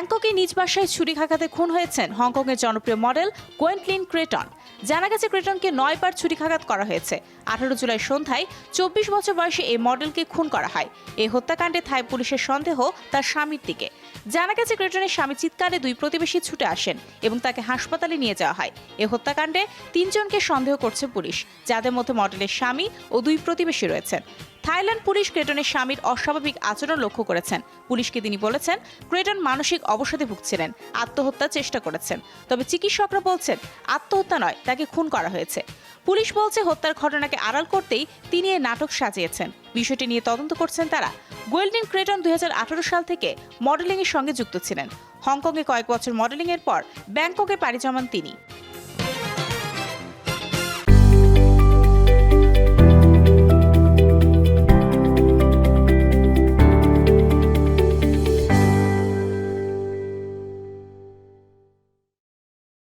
ব্যাংককে নিজ বাসায় ছুরিকাঘাতে খুন হয়েছেন হংকংয়ের জনপ্রিয় মডেল গোয়েন্টলিন ক্রেটন। জানা গেছে ক্রেটনকে নয়বার ছুরিকাঘাত করা হয়েছে। আঠারো জুলাই সন্ধ্যায় চব্বিশ বছর বয়সে এই মডেলকে খুন করা হয়। এই হত্যাকাণ্ডে থাই পুলিশের সন্দেহ তার স্বামীর দিকে। জানা গেছে ক্রেটনের স্বামী চিৎকারে দুই প্রতিবেশী ছুটে আসেন এবং তাকে হাসপাতালে নিয়ে যাওয়া হয়। এ হত্যাকাণ্ডে তিনজনকে সন্দেহ করছে পুলিশ। যাদের মধ্যে মডেলের স্বামী ও দুই প্রতিবেশী রয়েছেন। থাইল্যান্ড পুলিশ ক্রেটনের স্বামীর অস্বাভাবিক আচরণ লক্ষ্য করেছেন। পুলিশকে তিনি বলেছেন, ক্রেটন মানসিক অবসাদে ভুগছিলেন আত্মহত্যার চেষ্টা করেছেন। তবে চিকিৎসকরা বলছেন, আত্মহত্যা নয়, তাকে খুন করা হয়েছে। পুলিশ বলছে, হত্যার ঘটনাকে আড়াল করতেই তিনি এই নাটক সাজিয়েছেন। বিষয়টি নিয়ে তদন্ত করছেন তারা। গোল্ডেন ক্রেটন দুই হাজার আঠারো সাল থেকে মডেলিংয়ের সঙ্গে যুক্ত ছিলেন। হংকংয়ে কয়েক বছর মডেলিংয়ের পর ব্যাংককে পাড়ি জমান তিনি।